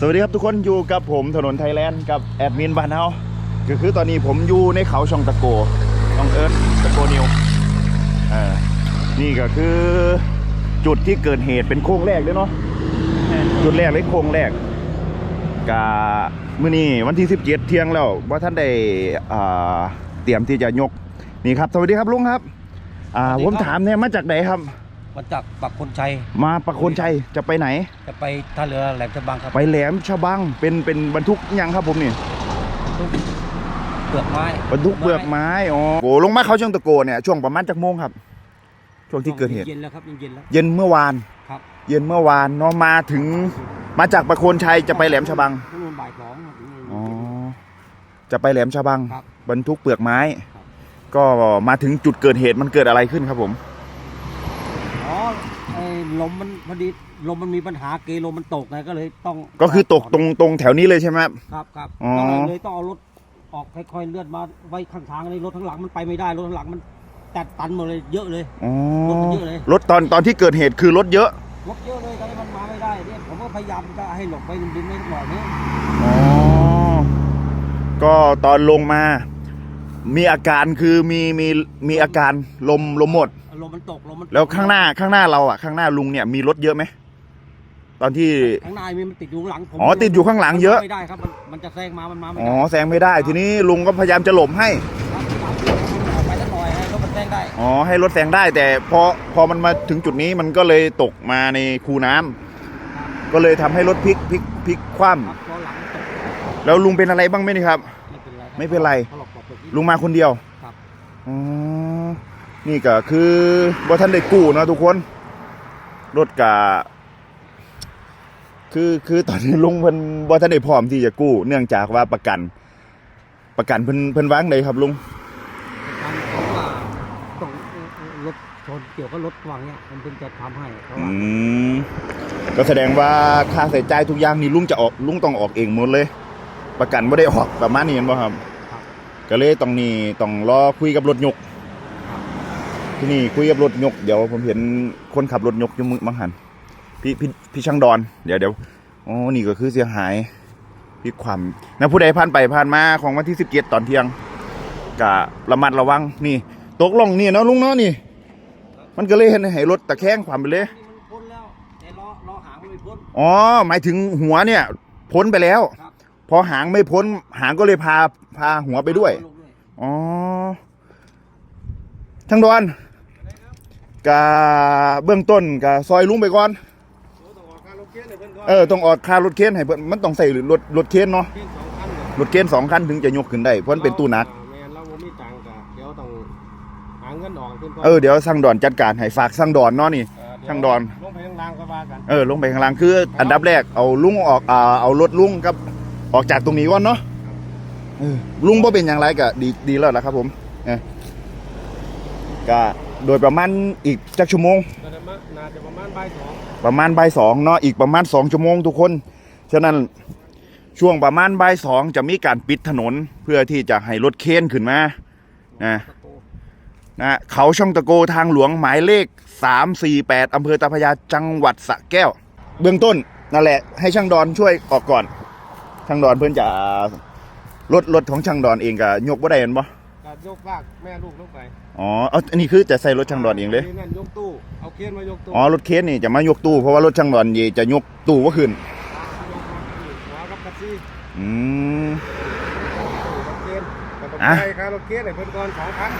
สวัสดีครับทุกคนอยู่กับผมถนนไทยแลนด์กับแอดมินบ้านเฮาก็คือตอนนี้ผมอยู่ในเขาช่องตะโกช่องเอิร์ธตะโกนิวอ่านี่ก็คือจุดที่เกิดเหตุเป็นโค้งแรกเลยเนาะจุดแรกเลยโค้งแรกกะมื้อนี้วันที่ 17 เที่ยงแล้วว่าท่านได้อ่าเตรียมที่จะยกนี่ครับ สวัสดีครับลุงครับ อ่าผมถามเนี่ยมาจากไหนครับ มาจากปักคนชัยมาประโคนชัยจะไปไหน จะไปท่าเรือแหลมฉบังครับไปแหลมฉบังเป็นเป็นบรรทุกยังครับผมนี่เปลือกไม้บรรทุกเปลือกไม้อ๋อโอ้ลงมาเขาช่องตะโกเนี่ยช่วงประมาณจักโมงครับ ช่วงที่เกิดเหตุ เย็นแล้วครับเย็นแล้ว เย็นเมื่อวาน ครับ เย็นเมื่อวานเนาะมาถึงมาจากประโคนชัยจะไปแหลมฉบังนู่นบ่ายสองครับอ๋อจะไปแหลมฉบัง ครับ บรรทุกเปลือกไม้ ครับ ก็มาถึงจุดเกิดเหตุมันเกิดอะไรขึ้นครับผมอ๋อไอ้ ลมมันพอดีลมมันมีปัญหาเกลมมันตกไงก็เลยต้องก็คือตกตรงตรงแถวนี้เลยใช่ไหมครับ ครับครับอ๋อ ก็เลยต้องเอารถออกค่อยๆเลื่อนมาไว้ข้างทางเลยรถข้างหลังมันไปไม่ได้รถข้างหลังมันตัดตันหมดเลยเยอะเลย อ๋อรถมันเยอะเลย รถตอนตอนที่เกิดเหตุคือรถเยอะรถเยอะเลยตอนนี้มันมาไม่ได้เนี่ยผมก็พยายามจะให้หลบไปดินไม่หน่อยนึงอ๋อก็ตอนลงมา มีอาการคือมีมีมีอาการลมลมหมด ลมมันตกลมมันตกแล้วข้างหน้าข้างหน้าเราอะ ข้างหน้าลุงเนี่ยมีรถเยอะไหมตอนที่ข้างหน้ามีมันติดอยู่ข้างหลังผมอ๋อติดอยู่ข้างหลังเยอะไม่ได้ครับมันมันจะแซงมามันมาไม่อ๋อได้แซงไม่ได้ ทีนี้ลุงก็พยายามจะหลบให้ครับออกไปสักหน่อยให้รถมันแซงได้อ๋อให้รถแซงได้ แต่พอพอมันมาถึงจุดนี้มันก็เลยตกมาในคูน้ำก็เลยทำให้รถพลิกพลิกพลิกคว่ครับล้อหลังตกำแล้วลุงเป็นอะไรบ้างไหมนี่ครับ ไม่เป็นไรคบไม่เป็นไรถลอกปลอกเปลือกนิดลุงมาคนเดียวครับอ๋อ นี่ก็คือบ่ท่านได้กู้เนาะทุกคน รถกะคือคือตอนนี้ลุงเพิ่นบ่ท่านได้พร้อมที่จะกู้ เนื่องจากว่าประกัน ประกันเพิ่นเพิ่นวางเลยครับลุงทางเขาว่าต้องรถชนเกี่ยวกับรถวางเนี่ยมันเป็นจะทำให้เขาอืว่า มก็แสดงว่าค่าใช้จ่ายทุกอย่างนี่ลุงจะออกลุงต้องออกเองหมดเลย ประกันบ่ได้ออกประมาณนี้เห็นบ่ครับ ครับ ก็เลยต้องนี่ต้องรอคุยกับรถยก ที่นี่คุยกับรถยก เดี๋ยวผมเห็นคนขับรถยกอยู่มึงบังหันพี่พี่พี่ช่างดอน เดี๋ยวเดี๋ยวอ๋อนี่ก็คือเสียหายพี่ความนะผู้ใดผ่านไปผ่านมาของวันที่สิบเตอนเที่ยงกะระมัดระวังนี่ ตกลงนี่เนาะลุงเนาะนี่ มันก็เลยเห็นให้รถตะแคงความไปเลยนี่มันพ้นแล้วแต่ล้อล้อหางมันไม่พ้นอ๋อหมายถึงหัวเนี่ย พ้นไปแล้วครับพอหางไม่พ้น หางก็เลยพาพาหัวไปด้วยลงด้วยอ๋อช่างดอน กะเบื้องต้นกะซอยลุงไปก่อน เออต้องออดค่ารถเคนให้เพิ่นมันต้องใส่รถรถเคนเนาะเพียงสองคันเลยรถเคนสองคันถึงจะยกขึ้นได้เพราะมันเป็นตู้หนักแม่นเราบ่มีตังค์ก็เดี๋ยวต้องหาเงินออกขึ้นก่อนเออเดี๋ยวช่างดอนจัดการให้ฝากช่างดอนเนาะนี่เเยวช่างดอนลงไปข้างล่างก็ว่ากันเออลงไปข้างล่างคือ อันดับแรกเอาลุงออกอ่าเอารถลุงกับออกจากตรงนี้ก่อนเนาะเออลุงบ่เป็นอย่างไรก็ดีดีแล้วล่ะครับผมเออก็ โดยประมาณอีกจักชั่วโมงน่าจะประมาณบ่ายสองประมาณบ่ายสองเนาะอีกประมาณสองชั่วโมงทุกคน ฉะนั้นช่วงประมาณบ่ายสองจะมีการปิดถนนเพื่อที่จะให้รถเคนขึ้นมานะนะเขาช่องตะโกทางหลวงหมายเลข 348อำเภอตาพยาจังหวัดสระแก้ว เบื้องต้นนั่นแหละให้ช่างดอนช่วยออกก่อน ช่างดอนเพื่อนจะรถรถของช่างดอนเองก็ยกบ่ได้เห็นบ่ ก็ยกลากแม่ลูกลงไปอ๋อเอาอันนี้คือจะใส่รถช่างดอนเองเลย นั่นยกตู้เอาเครนมายกตู้อ๋อ รถเคนนี่จะมายกตู้เพราะว่ารถช่างดอนนี่จะยกตู้ว่าขึ้น ยกมาหัวกับคัสซี่อืม รถเครนก็ต้องอะ ไปค่ารถเครนให้เพิ่นก่อนสองคัน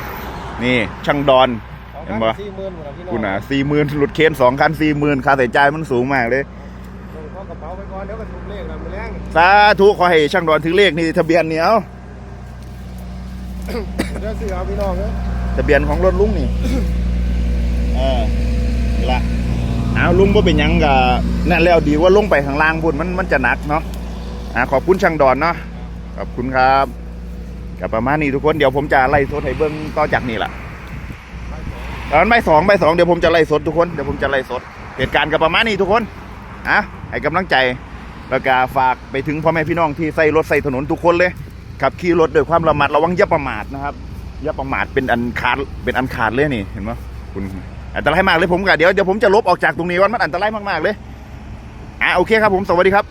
นี่ช่างดอน สองเห็คันนปะสี่หมื่นหมดแล้วพี่น้องคุณอะสี่หมื่นรถเคนสองคันสี่หมื่นค่าใส่ใจายมันสูงมากเลย ส่งเข้ากระเป๋าไปก่อนเดี๋ยวก็ถูกเลขแล้วมื้อแรงสาธุขอให้ช่างดอนถึงเลขนี่ทะเบียนเนี่ยเอา เดี๋ยวสิเอาพี่น้องเด้อทะเบียนของรถลุงนี่เออนี่ละเอาลุงก็เป็นหยังกับนั่นแล้วดีว่าลงไปข้างล่างบุญมันมันจะหนักเนาะอ่าขอบคุณช่างดอนเนาะขอบคุณครับกับประมาณนี้ทุกคนเดี๋ยวผมจะไล่สดให้เบิ้งต่อจากนี้แหละตอนใบายสองใบายสองเดี๋ยวผมจะไล่สดทุกคนเดี๋ยวผมจะไล่สด เหตุการณ์กับประมาณนี้ทุกคนอะให้กำลังใจแล้วก็ฝากไปถึงพ่อแม่พี่น้องที่ใส่รถใส่ถนนทุกคนเลยขับขี่รถด้วยความระมัดระวังอย่าประมาทนะครับ อย่าประมาทเป็นอันขาดเป็นอันขาดเลยนี่เห็นไหมคุณอันตรายมากเลยผมกะเดี๋ยวเดี๋ยวผมจะลบออกจากตรงนี้วันมันอันตรายมากๆเลยอะโอเคครับผมสวัสดีครับ